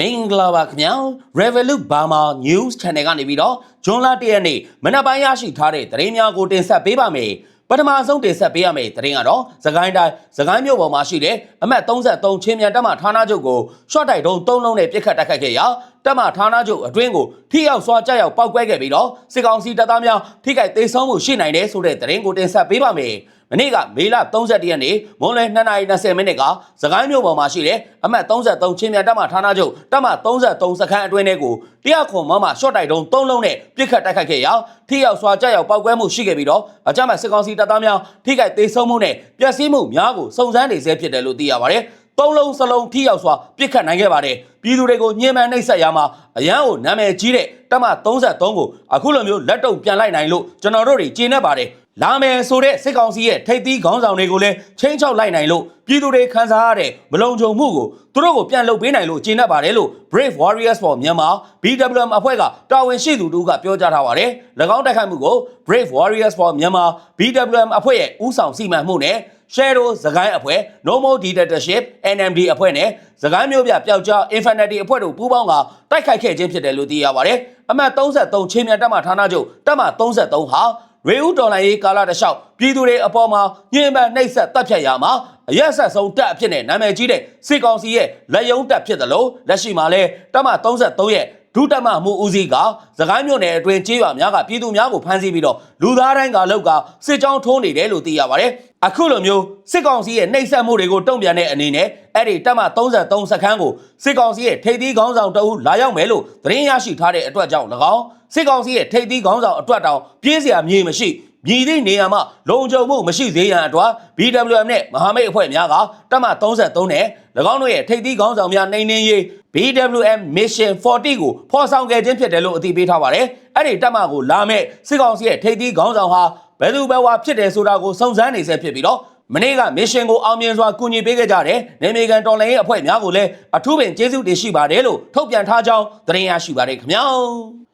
မင်္ဂလာပါခင်ဗျာ Revolut Burma News Channel ကနေပြီးတော့ဂျွန်လာတရက်နေ့မနက်ပိုင်းရရှိထားတဲ့သတင်းများကိုတင်ဆက်ပေးပါမယ်ပထမဆုံးတင်ဆက်ပေးရမယ့်သတင်းကတော့သခိုင်းတိုင်းသခိုင်းမြို့ပေါ်မှာရှိတဲ့အမှတ်33ချင်းမြန်တက်မှဌာနချုပ်ကိုရှော့တိုက်တုံး၃လုံးနဲ့ပြစ်ခတ်တိုက်ခိုက်ခဲ့ရာတက်မှဌာနချုပ်အတွင်းကိုထိရောက်စွာကြောက်ရောက်ပောက်ကွဲခဲ့ပြီးတော့စစ်ကောင်စီတပ်သားများထိခိုက်ဒေဆုံးမှုရှိနိုင်တယ်ဆိုတဲ့သတင်းကိုတင်ဆက်ပေးပါမယ် မနေ့ကမေလ31ရက်နေ့မွန်လွယ်2:20မိနစ်ကစကိုင်းမြို့ပေါ်မှာရှိတဲ့အမှတ်33ချင်းမြန်တပ်မဌာနချုပ်တပ်မ33စခန်းအတွင်းထဲကိုတရားခွန်မမရှော့တိုက်တုံး3လုံးနဲ့ပြစ်ခတ်တိုက်ခိုက်ခဲ့ရာထိရောက်စွာကြောက်ရောက်ပောက်ကွဲမှုရှိခဲ့ပြီးတော့အကြမ်းဖက်စစ်ကောင်စီတပ်သားများထိခိုက်ဒေဆုံးမှုနဲ့ပျက်စီးမှုများကိုစုံစမ်းနေဆဲဖြစ်တယ်လို့သိရပါတယ်သုံးလုံးစလုံးထိရောက်စွာပြစ်ခတ်နိုင်ခဲ့ပါတယ်ပြည်သူတွေကိုညှဉ်းပန်းနှိပ်စက်ရမှာအရန်ကိုနာမည်ကြီးတဲ့တပ်မ33ကိုအခုလိုမျိုးလက်တုပ်ပြန်လိုက်နိုင်လို့ကျွန်တော်တို့တွေကျေနပ်ပါတယ် လာမယ်ဆိုတဲ့စစ်ကောင်စီရဲ့ထိပ်သီးခေါင်းဆောင်တွေကိုလည်းချင်းချောက်လိုက်နိုင်လို့ပြည်သူတွေခံစားရတဲ့မလုံခြုံမှုကိုသူတို့ကိုပြန်လုပ်ပေးနိုင်လို့ကျေနပ်ပါတယ်လို့ Brave Warriors for Myanmar BWM အဖွဲ့ကတာဝန်ရှိသူတို့ကပြောကြားထားပါတယ်၎င်းတိုက်ခိုက်မှုကို Brave Warriors for Myanmar BWM အဖွဲ့ရဲ့ဦးဆောင်စီမံမှုနဲ့ Shadow စကိုင်းအဖွဲ့ Normal Dictatorship NMD အဖွဲ့နဲ့စကိုင်းမျိုးပြပျောက်ကြား Infinity အဖွဲ့တို့ပူးပေါင်းကတိုက်ခိုက်ခဲ့ခြင်းဖြစ်တယ်လို့သိရပါတယ်။အမှတ်33ချင်းမြန်တပ်မဌာနချုပ်တပ်မ33ဟာ ရေဦးတော်လိုင်းရေးကာလတစ်လျှောက်ပြည်သူတွေအပေါ်မှာညှဉ်းပန်းနှိပ်စက်တပ်ဖြတ်ရမှာအရက်ဆက်ဆုံးတပ်အဖြစ်နဲ့နာမည်ကြီးတဲ့စစ်ကောင်စီရဲ့လက်ယုံတပ်ဖြစ်တယ်လို့လက်ရှိမှာလဲတပ်မ33ရဲ့ဒုတမမှုဦးစီးကသခိုင်းမြို့နယ်အတွင်းကျေးရွာများကပြည်သူများကိုဖမ်းဆီးပြီးတော့လူသားတိုင်းကလောက်ကစစ်ကြောင်းထိုးနေတယ်လို့သိရပါတယ်။ အခုလိုမျိုးစစ်ကောင်စီရဲ့နှိပ်စက်မှုတွေကိုတုံ့ပြန်တဲ့အနေနဲ့အဲ့ဒီတပ်မ33စခန်းကိုစစ်ကောင်စီရဲ့ထိပ်သီးခေါင်းဆောင်တအုပ်လာရောက်မယ်လို့သတင်းရရှိထားတဲ့အတွက်ကြောင့်၎င်းစစ်ကောင်စီရဲ့ထိပ်သီးခေါင်းဆောင်အတွက်တောင်ပြေးစရာမြေမရှိမြည်သည့်နေရာမှာလုံခြုံမှုမရှိသေးရန်အတွက် BWM နဲ့မဟာမိတ်အဖွဲ့များကတပ်မ33နဲ့၎င်းတို့ရဲ့ထိပ်သီးခေါင်းဆောင်များနှိမ်နှင်းရေး BWM Mission 40ကိုဖော်ဆောင်ခဲ့ခြင်းဖြစ်တယ်လို့အသိပေးထားပါတယ်။အဲ့ဒီတပ်မကိုလာမဲ့စစ်ကောင်စီရဲ့ထိပ်သီးခေါင်းဆောင်ဟာ ဘယ်သူဘယ်ဝါဖြစ်တယ်ဆိုတာကိုစုံစမ်းနေဆဲဖြစ်ပြီးတော့မနေ့ကမစ်ရှင်ကိုအောင်မြင်စွာကူညီပေးခဲ့ကြတဲ့နေမေကန်တော်လိုင်းရဲ့အဖွဲ့များကိုလည်းအထူးပင်ကျေးဇူးတင်ရှိပါတယ်လို့ထုတ်ပြန်ထားကြောင်းသတင်းရရှိပါတယ်ခင်ဗျာ။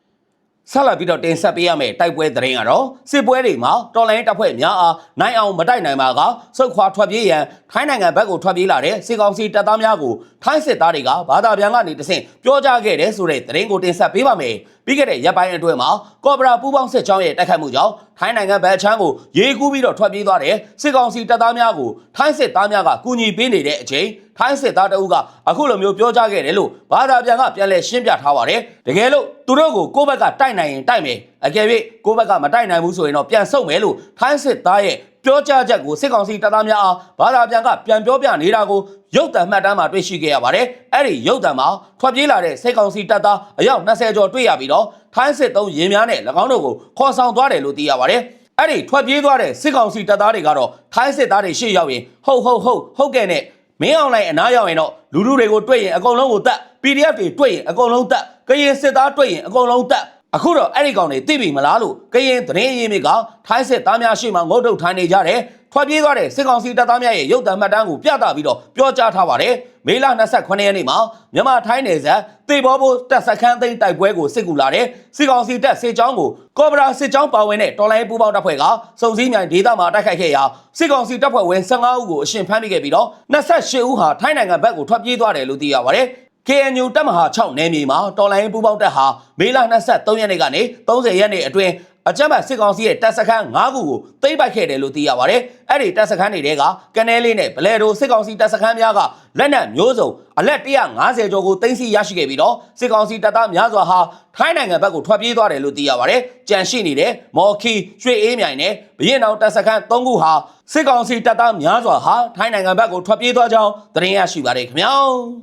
ဆက်လက်ပြီးတော့တင်ဆက်ပေးရမယ့်တိုက်ပွဲသတင်းကတော့စစ်ပွဲတွေမှာတော်လိုင်းတပ်ဖွဲ့များအားနိုင်အောင်မတိုက်နိုင်ပါကစုတ်ခွာထွက်ပြေးရန်ထိုင်းနိုင်ငံဘက်ကိုထွက်ပြေးလာတဲ့စစ်ကောင်စီတပ်သားများကိုထိုင်းစစ်သားတွေကဘာသာပြန်ကနေတဆင့်ပြောကြားခဲ့တဲ့ဆိုတဲ့သတင်းကိုတင်ဆက်ပေးပါမယ်။ပြီးခဲ့တဲ့ရက်ပိုင်းအတွင်းမှာကော့ဘရာပူးပေါင်းစစ်ကြောင်းရဲ့တိုက်ခိုက်မှုကြောင့်ထိုင်းနိုင်ငံဘက်ချမ်းကိုရေကူးပြီးတော့ထွက်ပြေးသွားတဲ့စစ်ကောင်စီတပ်သားများကိုထိုင်းစစ်သားများကကူညီပေးနေတဲ့အချိန်ထိုင်းစစ်သားတအုပ်ကအခုလိုမျိုးပြောကြားခဲ့တယ်လို့ဘာသာပြန်ကပြန်လဲရှင်းပြထားပါတယ်။တကယ်လို့သူတို့ကိုကိုယ့်ဘက်ကတိုက်နိုင်ရင်တိုက်မယ်။အကယ်၍ကိုယ့်ဘက်ကမတိုက်နိုင်ဘူးဆိုရင်တော့ပြန်ဆုတ်မယ်လို့ထိုင်းစစ်သားရဲ့ပြောကြားချက်ကိုစစ်ကောင်စီတပ်သားများအားဘာသာပြန်ကပြန်ပြောပြနေတာကိုရုပ်သံမှတ်တမ်းမှာတွေ့ရှိခဲ့ရပါတယ်။အဲ့ဒီရုပ်သံမှာထွက်ပြေးလာတဲ့စစ်ကောင်စီတပ်သားအယောက်20ကျော်တွေ့ရပြီးတော့ထိုင်းစစ်သုံးရင်များနဲ့၎င်းတို့ကိုခေါ်ဆောင်သွားတယ်လို့သိရပါတယ်။အဲ့ဒီထွက်ပြေးသွားတဲ့စစ်ကောင်စီတပ်သားတွေကတော့ထိုင်းစစ်သားတွေရှေ့ရောက်ရင်ဟုတ်ဟုတ်ဟုတ်ဟုတ်ကဲ့နဲ့ မင်းအောင်လိုက်အနားရောက်ရင်တော့လူလူတွေကိုတွေ့ရင်အကုန်လုံးကိုတတ် PDF တွေတွေ့ရင်အကုန်လုံးတတ်ကရင်စစ်သားတွေ့ရင်အကုန်လုံးတတ်အခုတော့အဲ့ဒီကောင်တွေသိပြီမလားလို့ကရင်သတင်းရင်းမြစ်ကထိုင်းစစ်သားများရှိမှငုတ်တုတ်ထိုင်နေကြတယ်ထွက်ပြေးသွားတဲ့စစ်ကောင်စီတပ်သားများရဲ့ရုပ်သံမှတ်တမ်းကိုပြသပြီးတော့ပြောကြားထားပါတယ် မေလ28ရက်နေ့မှာမြန်မာထိုင်းနယ်စပ်တေဘောဘိုတပ်စခန်းသိမ်းတိုက်ပွဲကိုစစ်ကူလာတဲ့စစ်ကောင်စီတပ်စစ်ကြောင်းကိုကော့ဘရာစစ်ကြောင်းပါဝင်တဲ့တော်လိုင်းပူးပေါင်းတပ်ဖွဲ့ကစုံစည်းမြိုင်ဒေသမှာတိုက်ခိုက်ခဲ့ရာစစ်ကောင်စီတပ်ဖွဲ့ဝင်15ဦးကိုအရှင်ဖမ်းမိခဲ့ပြီးတော့28ဦးဟာထိုင်းနိုင်ငံဘက်ကိုထွက်ပြေးသွားတယ်လို့သိရပါတယ် KNU တပ်မဟာ6နယ်မြေမှာတော်လိုင်းပူးပေါင်းတပ်ဟာမေလ23ရက်နေ့ကနေ30ရက်နေ့အတွင်း အကြမ်းဖက်စစ်ကောင်စီရဲ့တပ်စခန်း9ခုကိုသိမ်းပိုက်ခဲ့တယ်လို့သိရပါတယ်။အဲ့ဒီတပ်စခန်းတွေကကနေလေးနဲ့ဗလဲဒိုစစ်ကောင်စီတပ်စခန်းများကလက်နက်မျိုးစုံအလက်150ကျော်ကိုသိမ်းဆည်းရရှိခဲ့ပြီးတော့စစ်ကောင်စီတပ်သားများစွာဟာထိုင်းနိုင်ငံဘက်ကိုထွက်ပြေးသွားတယ်လို့သိရပါတယ်။ကြံရှိနေတဲ့မော်ခီရွှေအေးမြိုင်နဲ့ဘရင်အောင်တပ်စခန်း3ခုဟာစစ်ကောင်စီတပ်သားများစွာဟာထိုင်းနိုင်ငံဘက်ကိုထွက်ပြေးသွားကြောင်းသတင်းရရှိပါတယ်ခင်ဗျာ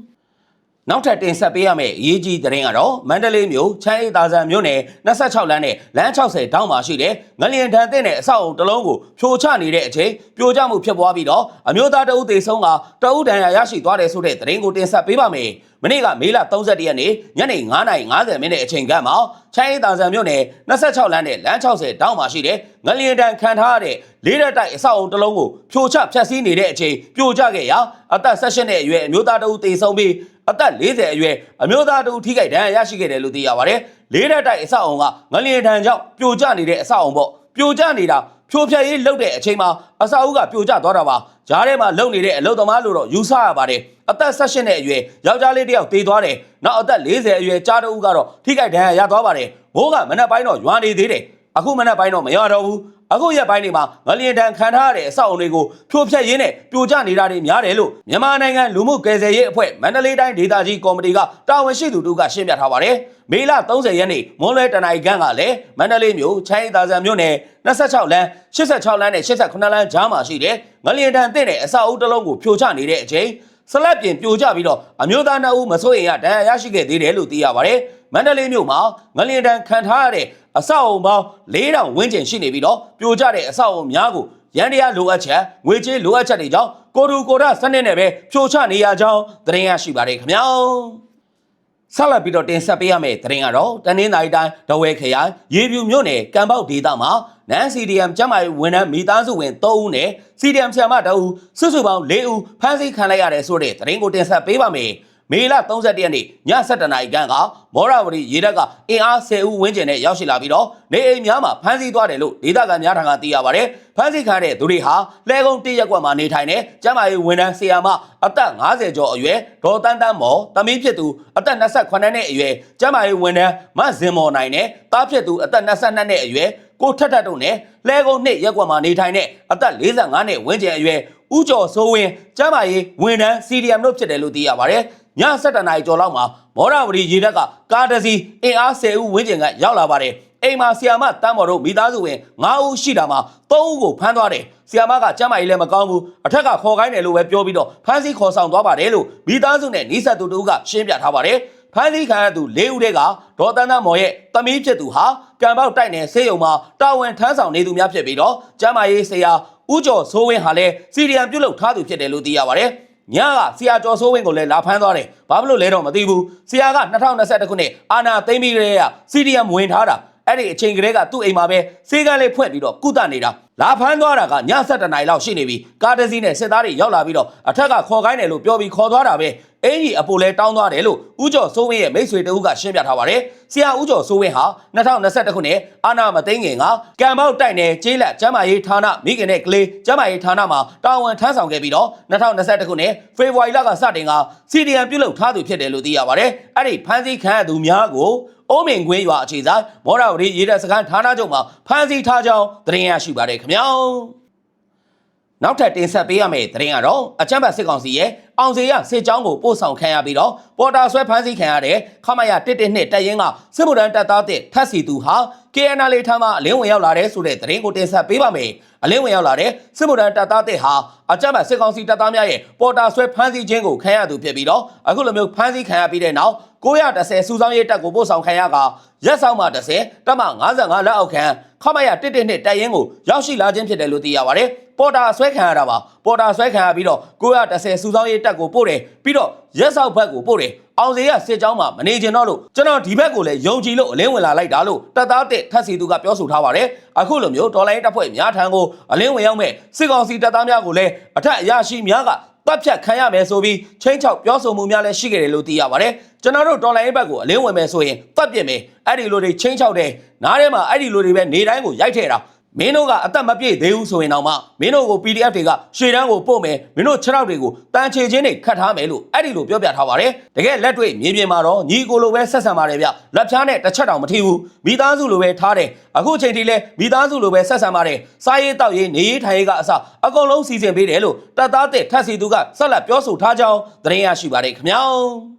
။ နောက်ထပ်တင်ဆက်ပေးရမယ့်အရေးကြီးသတင်းကတော့မန္တလေးမြို့ချမ်းအေးသာဇံမြို့နယ်26လမ်းနဲ့လမ်း60တောင်းမှာရှိတဲ့ငလျင်တန်တဲ့နဲ့အဆောက်အုံတစ်လုံးကိုဖြိုချနေတဲ့အချိန်ပြိုကျမှုဖြစ်ပွားပြီးတော့အမျိုးသားတအုပ်သေးဆုံးကတအုပ်ဒဏ်ရာရရှိသွားတယ်ဆိုတဲ့သတင်းကိုတင်ဆက်ပေးပါမယ်။မနေ့ကမေလ31ရက်နေ့ညနေ9:50မိနစ်အချိန်ကမှချမ်းအေးသာဇံမြို့နယ်26လမ်းနဲ့လမ်း60တောင်းမှာရှိတဲ့ငလျင်တန်ခံထားရတဲ့လေးရက်တိုက်အဆောက်အုံတစ်လုံးကိုဖြိုချဖျက်ဆီးနေတဲ့အချိန်ပြိုကျခဲ့ရာအသက်16နှစ်အရွယ်အမျိုးသားတအုပ်သေဆုံးပြီး အသက်40အရွယ်အမျိုးသားတူထိခိုက်ဒဏ်ရာရရှိခဲ့တယ်လို့သိရပါတယ်။လေးရက်တိုက်အဆောက်အုံကငလျင်တန်ကြောင့်ပြိုကျနေတဲ့အဆောက်အုံပေါ့။ပြိုကျနေတာဖြိုဖျက်ရေးလုပ်တဲ့အချိန်မှာအဆောက်အဦကပြိုကျသွားတာပါ။ဂျားထဲမှာလုံနေတဲ့အလုသမားလို့တော့ယူဆရပါတယ်။အသက်18နှစ်အရွယ်ယောက်ျားလေးတစ်ယောက်တေသွားတယ်နောက်အသက်40အရွယ်ကြားတဦးကတော့ထိခိုက်ဒဏ်ရာရသွားပါတယ်မိုးကမနက်ပိုင်းတော့ရွာနေသေးတယ်အခုမနက်ပိုင်းတော့မရတော့ဘူး အခုရက်ပိုင်းတွေမှာငလျင်တန်ခံထားရတဲ့အဆောက်အုံတွေကိုဖြိုဖျက်ရင်းနဲ့ပြိုကျနေတာတွေများတယ်လို့မြန်မာနိုင်ငံလူမှုကယ်ဆယ်ရေးအဖွဲ့မန္တလေးတိုင်းဒေသကြီးကော်မတီကတာဝန်ရှိသူတို့ကရှင်းပြထားပါတယ်။မေလ30ရက်နေ့မွန်းလွဲတနင်္ဂနွေခန့်ကလည်းမန္တလေးမြို့ချိုင်းသာဇံမြို့နယ်26လမ်း86လမ်းနဲ့89လမ်းကြားမှာရှိတဲ့ငလျင်တန်တဲ့တဲ့အဆောက်အုံတစ်လုံးကိုဖြိုချနေတဲ့အချိန်ဆလတ်ပြင်ပြိုကျပြီးတော့အမျိုးသားနှစ်ဦးမစိုးရင်ရဒဏ်ရာရရှိခဲ့သေးတယ်လို့သိရပါတယ်။မန္တလေးမြို့မှာငလျင်တန်ခံထားရတဲ့ အဆောက်အုံပေါင်း4000ဝန်းကျင်ရှိနေပြီးတော့ပြိုကျတဲ့အဆောက်အုံများကိုရန်တရားလိုအပ်ချက်ငွေကြေးလိုအပ်ချက်တွေကြောင့်ကိုတူကိုရစနစ်နဲ့ပဲဖြိုချနေရကြောင်းသတင်းရရှိပါတယ်ခင်ဗျာ။ဆက်လက်ပြီးတော့တင်ဆက်ပေးရမယ့်သတင်းကတော့တနင်္သာရီတိုင်းဒဝဲခရိုင်ရေပြူမြို့နယ်ကံပေါက်ဒေသမှာနန် CDM ကျမ်းမာရေးဝန်ထမ်းမိသားစုဝင်3ဦးနဲ့ CDM ဆရာမ2ဦးစုစုပေါင်း4ဦးဖမ်းဆီးခံလိုက်ရတယ်ဆိုတဲ့သတင်းကိုတင်ဆက်ပေးပါမယ်။ မေလ31ရက်နေ့ည7:00နာရီခန့်ကမောရဝတီရေတပ်ကအင်အား10ဦးဝန်းကျင်နဲ့ရောက်ရှိလာပြီးတော့နေအိမ်များမှာဖမ်းဆီးသွားတယ်လို့ဒေသခံများထံကသိရပါတယ်။ဖမ်းဆီးခံတဲ့သူတွေဟာလဲကုန်းတရက်ကွက်မှာနေထိုင်တဲ့ကျမ်းမာရေးဝန်ထမ်းဆရာမအသက်50ကျော်အရွယ်ဒေါ်တန်းတန်းမော်တမင်းဖြစ်သူအသက်28နှစ်အရွယ်ကျမ်းမာရေးဝန်ထမ်းမဇင်မော်နိုင်နဲ့တားဖြစ်သူအသက်22နှစ်အရွယ်ကိုထက်ထက်တို့နဲ့လဲကုန်းနှစ်ရက်ကွက်မှာနေထိုင်တဲ့အသက်45နှစ်ဝန်းကျင်အရွယ်ဦးကျော်စိုးဝင်းကျမ်းမာရေးဝန်ထမ်း CDM တို့ဖြစ်တယ်လို့သိရပါတယ်။ ည7:00နာရီကျော်လောက်မှာမောရဝတီရေတပ်ကကားတစ်စီးအင်အား10ဦးဝန်းကျင်ကရောက်လာပါတယ်။အိမ်မှာဆီယာမတမ်းမော်တို့မိသားစုဝင်9ဦးရှိတာမှာ3ဦးကိုဖမ်းသွားတယ်။ဆီယာမကကျမ်းမာရေးလည်းမကောင်းဘူး။အထက်ကခေါ်ခိုင်းတယ်လို့ပဲပြောပြီးတော့ဖမ်းဆီးခေါ်ဆောင်သွားပါတယ်လို့မိသားစုနဲ့နီးစပ်သူတို့ကရှင်းပြထားပါတယ်။ဖမ်းဆီးခံရသူ၄ဦးတည်းကဒေါ်တန်းတန်းမော်ရဲ့သမီးဖြစ်သူဟာကံပေါက်တိုက်နယ်ဆေးရုံမှာတာဝန်ထမ်းဆောင်နေသူများဖြစ်ပြီးတော့ကျမ်းမာရေးဆရာဦးကျော်စိုးဝင်းဟာလည်းစီရီယံပြုတ်လုထားသူဖြစ်တယ်လို့သိရပါတယ်။ ညကဆရာကျော်စိုးဝင်းကိုလည်းလာဖမ်းသွားတယ်။ဘာဖြစ်လို့လဲတော့မသိဘူး။ဆရာက2021ခုနှစ်အာနာသိမ့်ပြီးကြတဲ့ကစီရီယံဝင်ထားတာ အဲ့ဒီအချိန်ကလေးကသူ့အိမ်မှာပဲစေကန်းလေးဖွင့်ပြီးတော့ကုသနေတာလာဖမ်းသွားတာကည7:00နာရီလောက်ရှိနေပြီကားတစ်စီးနဲ့စစ်သားတွေရောက်လာပြီးတော့အထက်ကခေါ်ခိုင်းတယ်လို့ပြောပြီးခေါ်သွားတာပဲအင်ကြီးအပိုလဲတောင်းသွားတယ်လို့ဦးကျော်စိုးဝင်းရဲ့မိတ်ဆွေတဦးကရှင်းပြထားပါတယ်ဆရာဦးကျော်စိုးဝင်းဟာ2021ခုနှစ်အာနာမသိန်းငင်ကကံပေါက်တိုက်နယ်ကျေးလက်ကျမ်းမာရေးဌာနမိခင်နဲ့ကလေးကျမ်းမာရေးဌာနမှာတာဝန်ထမ်းဆောင်ခဲ့ပြီးတော့2021ခုနှစ်ဖေဖော်ဝါရီလကစတင်ကစီဒီအမ်ပြုတ်လုထားသူဖြစ်တယ်လို့သိရပါတယ်အဲ့ဒီဖမ်းဆီးခံရသူများကို အုံးမင်ကွင်းရွာအခြေဆိုင်မော်ရဝတီရေတပ်စခန်းဌာနချုပ်မှာဖမ်းဆီးထားကြောင်းသတင်းရရှိပါတယ်ခင်ဗျာနောက်ထပ်တင်ဆက်ပေးရမယ့်သတင်းကတော့အချမ်းဘတ်စစ်ကောင်စီရဲ့အောင်စေရစစ်ကြောင်းကိုပို့ဆောင်ခံရပြီးတော့ပေါ်တာဆွဲဖမ်းဆီးခံရတဲ့ခမရ112တပ်ရင်းကစစ်မှုထမ်းတပ်သားတဲ့ထက်စီသူဟာ KNL ထမ်းမှအလင်းဝင်ရောက်လာတဲ့ဆိုတဲ့သတင်းကိုတင်ဆက်ပေးပါမယ် အလင်းဝင်ရောက်လာတဲ့စစ်မှုထမ်းတပ်သားတဲ့ဟာအကြမ်းဖက်စစ်ကောင်စီတပ်သားများရဲ့ပေါ်တာဆွဲဖမ်းဆီးခြင်းကိုခံရသူဖြစ်ပြီးတော့အခုလိုမျိုးဖမ်းဆီးခံရပြီးတဲ့နောက်930စူဆောင်းရေးတပ်ကိုပို့ဆောင်ခံရကရက်ဆောင်မှ30တပ်မ55လက်အောက်ခံခမရ112တပ်ရင်းကိုရောက်ရှိလာခြင်းဖြစ်တယ်လို့သိရပါတယ်ပေါ်တာဆွဲခံရတာပါပေါ်တာဆွဲခံရပြီးတော့930စူဆောင်းရေးတပ်ကိုပို့တယ်ပြီးတော့ရက်ဆောက်ဘက်ကိုပို့တယ်အောင်စေရစစ်ကြောင်းမှာမနေကျင်တော့လို့ကျွန်တော်ဒီဘက်ကိုလည်းယုံကြည်လို့အလင်းဝင်လာလိုက်တာလို့တပ်သားတဲ့ထက်စီသူကပြောဆိုထားပါတယ်အခုလိုမျိုးဒေါ်လာရေးတပ်ဖွဲ့များထံကိုအလင်းဝင်ရောက်မဲ့စစ်ကောင်စီတပ်သားများကိုလည်းအထက်အရာရှိများကတပ်ဖြတ်ခံရမယ်ဆိုပြီးချင်းချောက်ပြောဆိုမှုများလည်းရှိခဲ့တယ်လို့သိရပါတယ်ကျွန်တော်တို့ဒေါ်လာရေးဘက်ကိုအလင်းဝင်မယ်ဆိုရင်တပ်ပြစ်မယ်အဲ့ဒီလိုတွေချင်းချောက်တယ်နားထဲမှာအဲ့ဒီလိုတွေပဲနေတိုင်းကိုရိုက်ထဲတာ မင်းတို့ကအသက်မပြည့်သေးဘူးဆိုရင်တော့မှမင်းတို့ကို PDF တွေကရှေ့တန်းကိုပို့မယ်မင်းတို့ခြေထောက်တွေကိုတန်ချေချင်းတွေခတ်ထားမယ်လို့အဲ့ဒီလိုပြောပြထားပါတယ်တကယ်လက်တွေ့မြေပြင်မှာတော့ညီကိုလိုပဲဆက်ဆံပါတယ်ဗျလက်ဖြားနဲ့တစ်ချက်တောင်မထိဘူးမိသားစုလိုပဲထားတယ်အခုချိန်ထိလဲမိသားစုလိုပဲဆက်ဆံပါတယ်စားရေးတောက်ရေးနေရေးထိုင်ရေးကအစအကုန်လုံးစီစဉ်ပေးတယ်လို့တပ်သားတဲ့ထက်စီသူကဆက်လက်ပြောဆိုထားကြောင်းသတင်းရရှိပါတယ်ခင်ဗျာ